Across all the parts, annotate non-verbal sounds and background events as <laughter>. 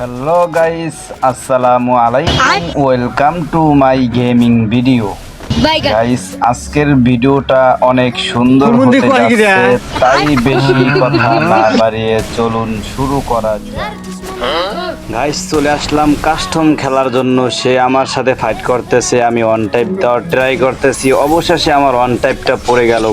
Hello guys আসসালামু আলাইকুম welcome to my gaming video guys আজকের ভিডিওটা অনেক সুন্দর হতে যাচ্ছে। তাই বেশি <laughs> কথা না বাড়িয়ে চলুন শুরু করা যাক। গাইস চলে আসলাম কাস্টম খেলার জন্য। সে আমার সাথে ফাইট করতেছে আমি ওয়ান টাইপ দেওয়ার ট্রাই করতেছি। অবশেষে আমার ওয়ান টাইপটা পড়ে গেল।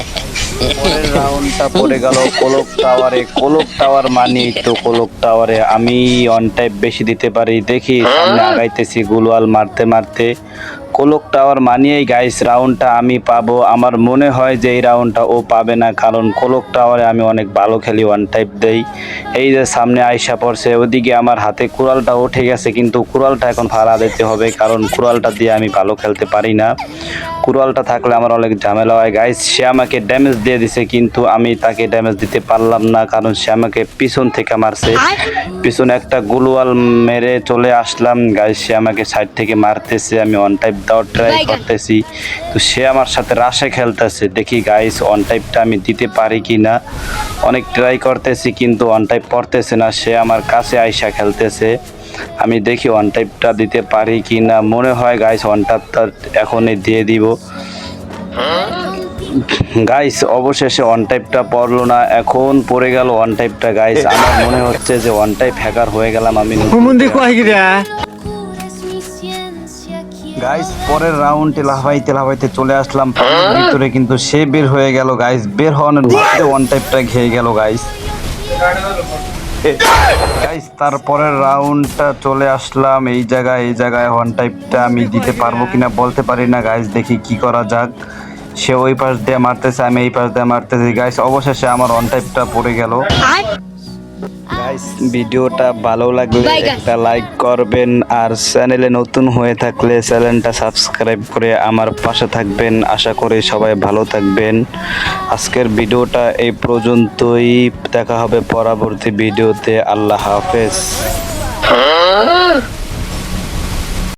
পরের রাউন্ডটা পড়ে গেল, কোলক টাওয়ারে, কোলক টাওয়ার মানি তো কোলক টাওয়ারে। আমি অন টাইপ বেশি দিতে পারি। দেখি, সামনে আগাইতেছি, গুলওয়াল মারতে মারতে। কোলক টাওয়ার মানিয়েই, গাইস, রাউন্ডটা আমি পাবো। আমার মনে হয় যে এই রাউন্ডটা ও পাবে না, কারণ কোলক টাওয়ারে আমি অনেক ভালো খেলি ওয়ান টাইপ দেই। এই যে সামনে আইসা পড়ছে, ওদিকে আমার হাতে কুড়ালটা উঠে গেছে, কিন্তু কুড়ালটা এখন ভাড়া দিতে হবে, কারণ কুড়ালটা দিয়ে আমি ভালো খেলতে পারি না। কুড়ালটা থাকলে আমার অনেক ঝামেলা হয়। গাইস, সে আমাকে ড্যামেজ দিয়ে দিছে, কিন্তু আমি তাকে ড্যামেজ দিতে পারলাম না, কারণ সে আমাকে পিছন থেকে মারছে। পিছনে একটা গুলওয়াল মেরে চলে আসলাম। গাইস, সে আমাকে সাইড থেকে মারতেছে, আমি অন টাইপ দেওয়ার ট্রাই করতেছি। তো সে আমার সাথে রাশে খেলতেছে। দেখি গাইস অন টাইপটা আমি দিতে পারি কি না অনেক ট্রাই করতেছি কিন্তু অন টাইপ পড়তেছে না। সে আমার কাছে আইসা খেলতেছে। আমি দেখি ওয়ান টাইপটা দিতে পারি কি না মনে হয় গাইস ওয়ান টাইপটা এখনই দিয়ে দিব। গাইস অবশেষে ওয়ান টাইপটা পড়ল না। এখন পড়ে গেল ওয়ান টাইপটা গাইস আমার মনে হচ্ছে যে ওয়ান টাইপ হ্যাকার হয়ে গেলাম আমি। গাইস পরের রাউন্ডে লাফাইতে লাফাইতে চলে আসলাম। ভিতরে কিন্তু সে বের হয়ে গেল গাইস বের হওয়ানোর ভিতরে ওয়ান টাইপটা খেয়ে গেল গাইস গাইস তারপরের রাউন্ডটা চলে আসলাম। এই জায়গায় এই জায়গায় ওয়ান টাইপটা আমি দিতে পারব কিনা বলতে পারি না গাইস দেখি কি করা যাক। সে ওই পাশ দিয়ে মারতেছে, আমি এই পাশ দিয়ে মারতেছি। গাইস অবশেষে আমার ওয়ান টাইপটা পড়ে গেল। ভিডিওটা ভালো লাগলে একটা লাইক করবেন আর চ্যানেলে নতুন হয়ে থাকলে চ্যানেলটা সাবস্ক্রাইব করে আমার পাশে থাকবেন। আশা করি সবাই ভালো থাকবেন। আজকের ভিডিওটা এই পর্যন্তই। দেখা হবে পরবর্তী ভিডিওতে। আল্লাহ হাফেজ।